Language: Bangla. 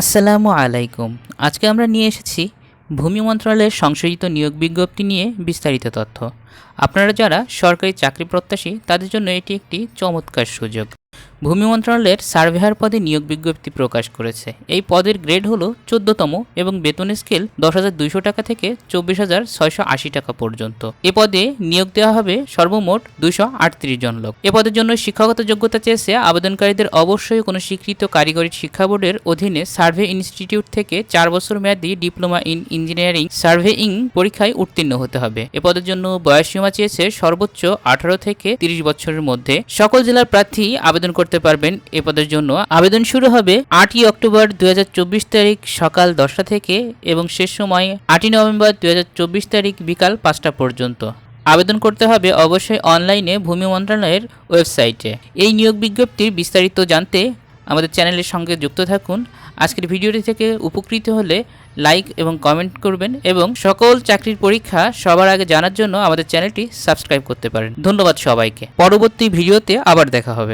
আসসালামু আলাইকুম। আজকে আমরা নিয়ে এসেছি ভূমি মন্ত্রণালয়ের সংশোধিত নিয়োগ বিজ্ঞপ্তি নিয়ে বিস্তারিত তথ্য। আপনারা যারা সরকারি চাকরি প্রত্যাশী, তাদের জন্য এটি একটি চমৎকার সুযোগ। ভূমি মন্ত্রণালয়ের সার্ভেয়ার পদে নিয়োগ বিজ্ঞপ্তি প্রকাশ করেছে। এই পদের গ্রেড হলো চোদ্দতম এবং বেতন স্কেল দশ হাজার দুইশো টাকা থেকে চব্বিশ হাজার ছয়শো আশি টাকা পর্যন্ত। এ পদে নিয়োগ দেওয়া হবে সর্বমোট দুইশো আটত্রিশ জন লোক। এ পদের জন্য শিক্ষাগত যোগ্যতা চেয়েছে আবেদনকারীদের অবশ্যই কোনো স্বীকৃত কারিগরি শিক্ষা বোর্ডের অধীনে সার্ভে ইনস্টিটিউট থেকে চার বছর মেয়াদী ডিপ্লোমা ইন ইঞ্জিনিয়ারিং সার্ভেইং পরীক্ষায় উত্তীর্ণ হতে হবে। এ পদের জন্য বয়সসীমা চেয়েছে সর্বোচ্চ আঠারো থেকে তিরিশ বছরের মধ্যে। সকল জেলার প্রার্থী আবেদন করতে পারবেন এ পদের জন্য। আবেদন শুরু হবে আটই অক্টোবর দুই হাজার চব্বিশ তারিখ সকাল দশটা থেকে এবং শেষ সময় আটই নভেম্বর দুই হাজার চব্বিশ তারিখ বিকাল পাঁচটা পর্যন্ত। আবেদন করতে হবে অবশ্যই অনলাইনে ভূমি মন্ত্রণালয়ের ওয়েবসাইটে। এই নিয়োগ বিজ্ঞপ্তির বিস্তারিত জানতে আমাদের চ্যানেলের সঙ্গে যুক্ত থাকুন। আজকের ভিডিওটি থেকে উপকৃত হলে লাইক এবং কমেন্ট করবেন এবং সকল চাকরির পরীক্ষা সবার আগে জানার জন্য আমাদের চ্যানেলটি সাবস্ক্রাইব করতে পারেন। ধন্যবাদ সবাইকে। পরবর্তী ভিডিওতে আবার দেখা হবে।